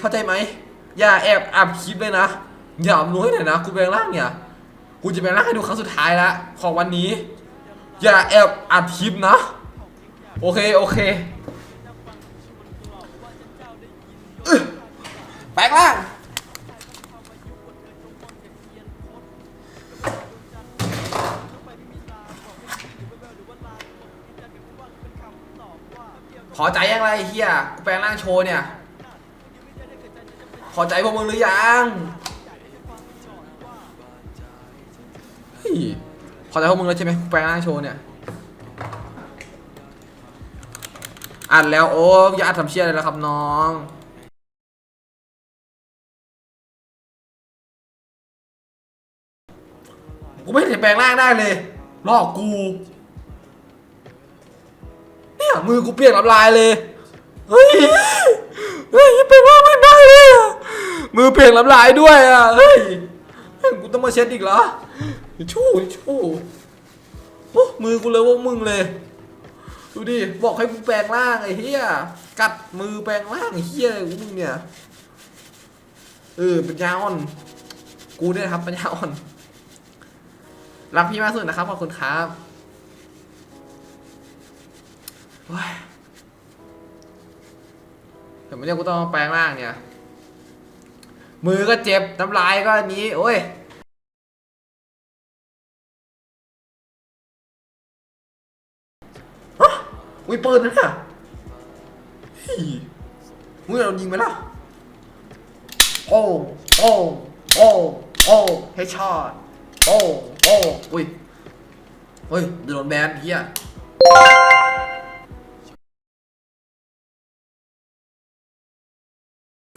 เข้าใจไหมอย่าแอบอับคลิปเลยนะ อย่าอำนวยหน่อยนะ กูแปลงร่างเนี่ย กูจะแปลงร่างให้ดูครั้งสุดท้ายละของวันนี้ อย่าแอบอัดคลิปนะ โอเค โอเคแปลงร่างพอใจยังไรเฮียกูแปลงร่างโชว์เนี่ย พอใจพวกมึงหรือยังพอใจพวกมึงแล้วใช่ไหมแปลงร่างโชว์เนี่ยอัดแล้วโอ้ยอย่าอัดทำเชี่ยอะไรแล้วครับน้องกูไม่เห็นแปลงร่างได้เลยลอกกูเนี่ยมือกูเปียกน้ำลายเลยเฮ้ยเฮ้ยเป็นว่าไม่ได้เลยอะ มือเปียกน้ำลายด้วยอะเฮ้ยกูต้องมาเช็ดอีกเหรอชู้ชู้โอ้มือกูเลยว่ามึงเลย ดูดิบอกให้กูแปลงร่างไอ้เหี้ยกัดมือแปลงร่างไอ้เหี้ยอะไรของมึงเนี่ยเออปัญญาอ่อน กูเนี่ยครับปัญญาอ่อนรักพี่มากสุดนะครับขอบคุณครับโอ้ยเดี๋ยวมันเนี่ยกูต้องแปลงร่างเนี่ย มือก็เจ็บน้ำลายก็อันนี้ โอ้ยฮะมีปืนนะเนี่ยเฮ้ยมึงเอายิงไปแล้วโอ้โอ้โอ้โอ้เฮดช็อตโอ้โอ้อุ้ยเฮ้ยโดนแบนเฮีย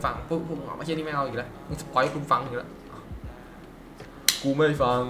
ฟังปุ๊บผมึงออกมาเช่นนี้ไม่เอาอีกแล้วมึงสปอยให้คุณฟังอีกแล้วกูไม่ฟัง